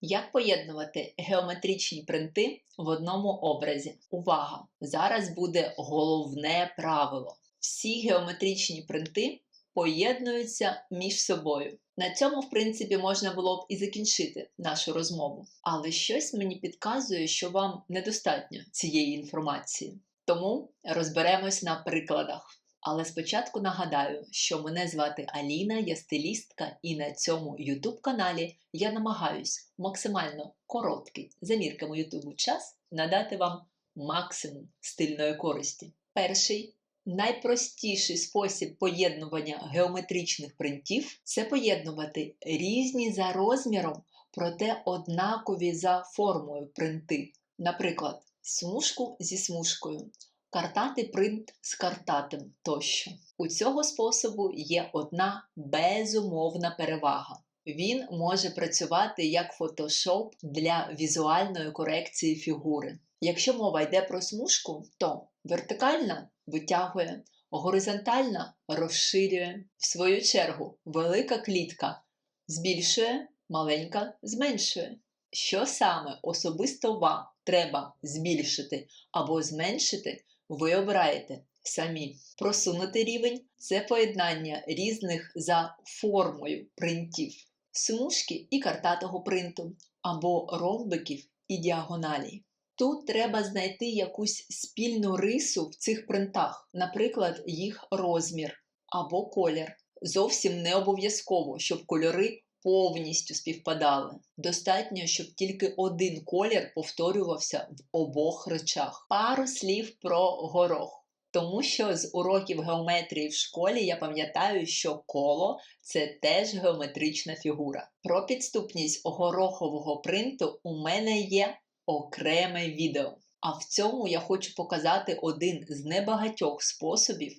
Як поєднувати геометричні принти в одному образі? Увага! Зараз буде головне правило. Всі геометричні принти поєднуються між собою. На цьому, в принципі, можна було б і закінчити нашу розмову. Але щось мені підказує, що вам недостатньо цієї інформації. Тому розберемось на прикладах. Але спочатку нагадаю, що мене звати Аліна, я стилістка, і на цьому YouTube каналі я намагаюсь максимально короткий за мірками YouTube час надати вам максимум стильної користі. Перший найпростіший спосіб поєднування геометричних принтів це поєднувати різні за розміром, проте однакові за формою принти. Наприклад, смужку зі смужкою, картати принт з картатим тощо. У цього способу є одна безумовна перевага. Він може працювати як Photoshop для візуальної корекції фігури. Якщо мова йде про смужку, то вертикальна витягує, горизонтальна розширює. В свою чергу, велика клітка збільшує, маленька зменшує. Що саме особисто вам треба збільшити або зменшити, ви обираєте самі. Просунути рівень це поєднання різних за формою принтів, смужки і картатого принту, або ромбиків і діагоналій. Тут треба знайти якусь спільну рису в цих принтах, наприклад, їх розмір або колір. Зовсім не обов'язково, щоб кольори повністю співпадали. Достатньо, щоб тільки один колір повторювався в обох речах. Пару слів про горох. Тому що з уроків геометрії в школі я пам'ятаю, що коло це теж геометрична фігура. Про підступність горохового принту у мене є окреме відео. А в цьому я хочу показати один з небагатьох способів,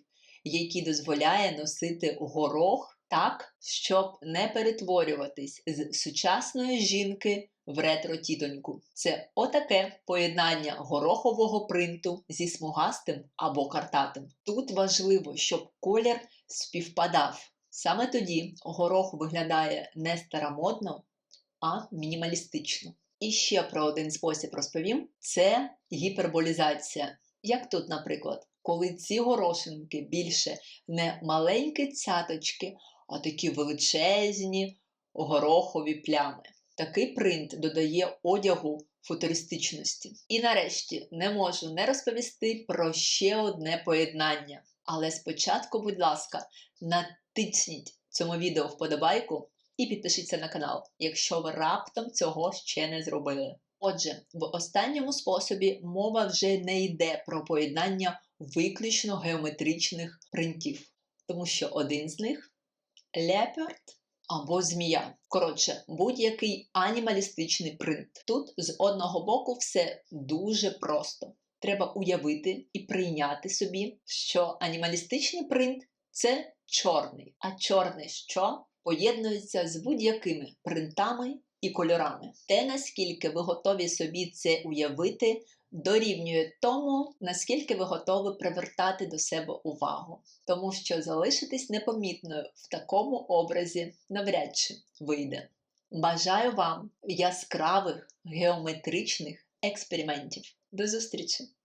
який дозволяє носити горох так, щоб не перетворюватись з сучасної жінки в ретро-тітоньку. Це отаке поєднання горохового принту зі смугастим або картатим. Тут важливо, щоб колір співпадав. Саме тоді горох виглядає не старомодно, а мінімалістично. І ще про один спосіб розповім: це гіперболізація. Як тут, наприклад, коли ці горошинки більше не маленькі цяточки, а такі величезні горохові плями. Такий принт додає одягу футуристичності. І нарешті не можу не розповісти про ще одне поєднання. Але спочатку, будь ласка, натисніть цьому відео вподобайку і підпишіться на канал, якщо ви раптом цього ще не зробили. Отже, в останньому способі мова вже не йде про поєднання виключно геометричних принтів, тому що один з них леопард або змія. Коротше, будь-який анімалістичний принт. Тут з одного боку все дуже просто. Треба уявити і прийняти собі, що анімалістичний принт це чорний, а чорний що поєднується з будь-якими принтами і кольорами. Те, наскільки ви готові собі це уявити, дорівнює тому, наскільки ви готові привертати до себе увагу. Тому що залишитись непомітною в такому образі навряд чи вийде. Бажаю вам яскравих геометричних експериментів. До зустрічі!